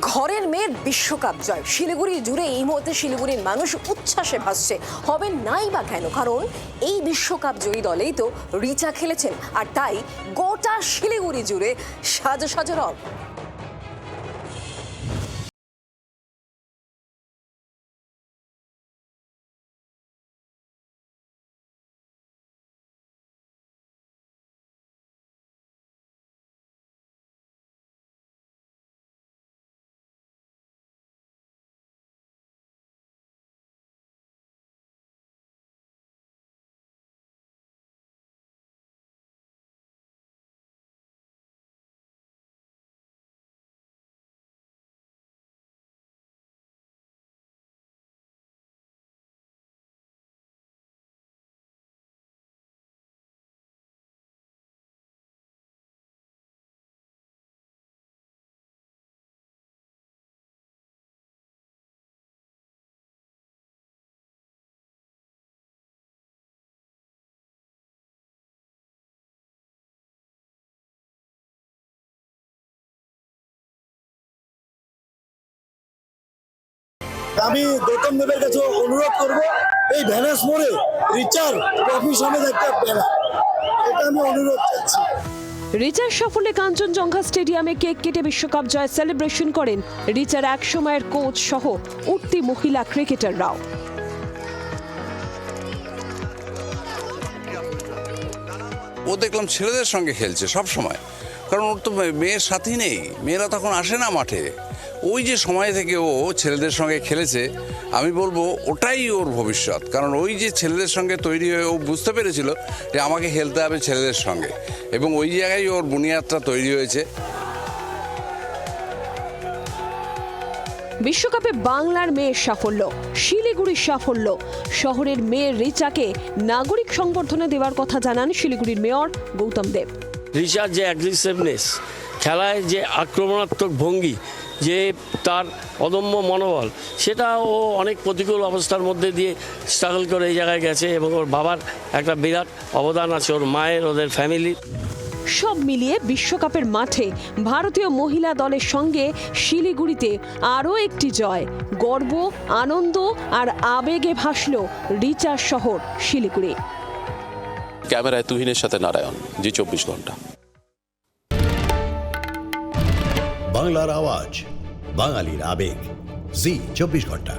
ঘরের মেয়ের বিশ্বকাপ জয়। শিলিগুড়ি জুড়ে এই মুহূর্তে শিলিগুড়ির মানুষ উচ্ছ্বাসে ভাসছে। হবে নাই বা কেন? কারণ এই বিশ্বকাপ জয়ী দলেই তো রিচা খেলেছেন। আর তাই গোটা শিলিগুড়ি জুড়ে সাজো সাজো রব আমি গৌতম দেবের কাছে অনুরোধ করব এই ভ্যানাস মোড়ে রিচার ট্রফি সমেত একটা ব্যানার এটা আমি অনুরোধ করছি রিচার সাফল্যে কাঞ্চনজঙ্ঘা স্টেডিয়ামে কেক কেটে বিশ্বকাপ জয় সেলিব্রেশন করেন রিচার এক সময়ের কোচ সহ উঠতি মহিলা ক্রিকেটাররাও। ও দেখলাম ছেলেদের সঙ্গে খেলছে সব সময় কারণ ওর তো মেয়ের সাথী নেই। মেয়েরা তখন আসে না মাঠে। ওই যে সময় থেকে ও ছেলেদের সঙ্গে খেলেছে, আমি বলব ওটাই ওর ভবিষ্যৎ। কারণ ওই যে ছেলেদের সঙ্গে তৈরি হয়ে ও বুঝতে পেরেছিল যে আমাকে খেলতে হবে ছেলেদের সঙ্গে। এবং ওই জায়গায় ওর বুনিয়াদটা তৈরি হয়েছে। বিশ্বকাপে বাংলার মেয়ের সাফল্য, শিলিগুড়ির সাফল্য। শহরের মেয়ের রিচাকে নাগরিক সংবর্ধনা দেওয়ার কথা জানান শিলিগুড়ির মেয়র গৌতম দেব। রিচার যে অ্যাগ্রেসিভনেস খেলায় যে আক্রমণাত্মক ভঙ্গি, যে তার অদম্য মনোবল সেটা ও অনেক প্রতিকূল অবস্থার মধ্যে দিয়ে স্ট্রাগল করে এই জায়গায় গেছে এবং ওর বাবার একটা বিরাট অবদান আছে, ওর মায়ের, ওদের ফ্যামিলির সব মিলিয়ে বিশ্বকাপের মাঠে ভারতীয় মহিলা দলের সঙ্গে শিলিগুড়িতে আরও একটি জয়। গর্ব, আনন্দ আর আবেগে ভাসল রিচার শহর শিলিগুড়ি। ক্যামেরায় তুহিনের সাথে নারায়ণ জি চব্বিশ ঘণ্টা। বাংলার আওয়াজ বাঙালির আবেগ জি চব্বিশ ঘণ্টা।